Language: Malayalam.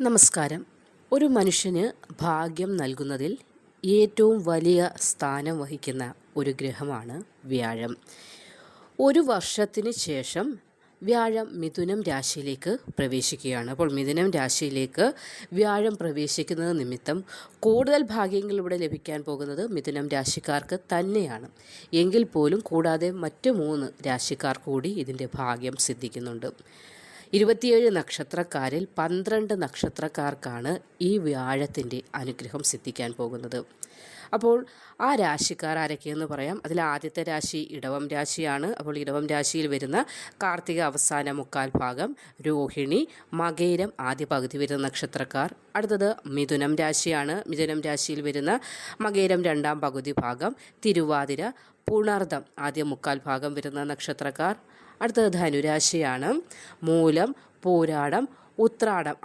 നമസ്കാരം. ഒരു മനുഷ്യന് ഭാഗ്യം നൽകുന്നതിൽ ഏറ്റവും വലിയ സ്ഥാനം വഹിക്കുന്ന ഒരു ഗ്രഹമാണ് വ്യാഴം. ഒരു വർഷത്തിന് ശേഷം വ്യാഴം മിഥുനം രാശിയിലേക്ക് പ്രവേശിക്കുകയാണ്. അപ്പോൾ മിഥുനം രാശിയിലേക്ക് വ്യാഴം പ്രവേശിക്കുന്നത് നിമിത്തം കൂടുതൽ ഭാഗ്യങ്ങൾ ഇവിടെ ലഭിക്കാൻ പോകുന്നത് മിഥുനം രാശിക്കാർക്ക് തന്നെയാണ്. എങ്കിൽ പോലും കൂടാതെ മറ്റ് മൂന്ന് രാശിക്കാർ കൂടി ഇതിന്റെ ഭാഗ്യം സിദ്ധിക്കുന്നുണ്ട്. ഇരുപത്തിയേഴ് നക്ഷത്രക്കാരിൽ പന്ത്രണ്ട് നക്ഷത്രക്കാർക്കാണ് ഈ വ്യാഴത്തിന്റെ അനുഗ്രഹം സിദ്ധിക്കാൻ പോകുന്നത്. അപ്പോൾ ആ രാശിക്കാർ ആരൊക്കെയെന്ന് പറയാം. അതിൽ ആദ്യത്തെ രാശി ഇടവം രാശിയാണ്. അപ്പോൾ ഇടവം രാശിയിൽ വരുന്ന കാർത്തിക അവസാന മുക്കാൽ ഭാഗം രോഹിണി മകേരം ആദ്യ പകുതി വരുന്ന നക്ഷത്രക്കാർ. അടുത്തത് മിഥുനം രാശിയാണ്. മിഥുനം രാശിയിൽ വരുന്ന മകേരം രണ്ടാം പകുതി ഭാഗം തിരുവാതിര പുണർദം ആദ്യ മുക്കാൽ ഭാഗം വരുന്ന നക്ഷത്രക്കാർ അടുത്തത് ധനുരാശിയാണ്. മൂലം പോരാടം ഉത്രാടം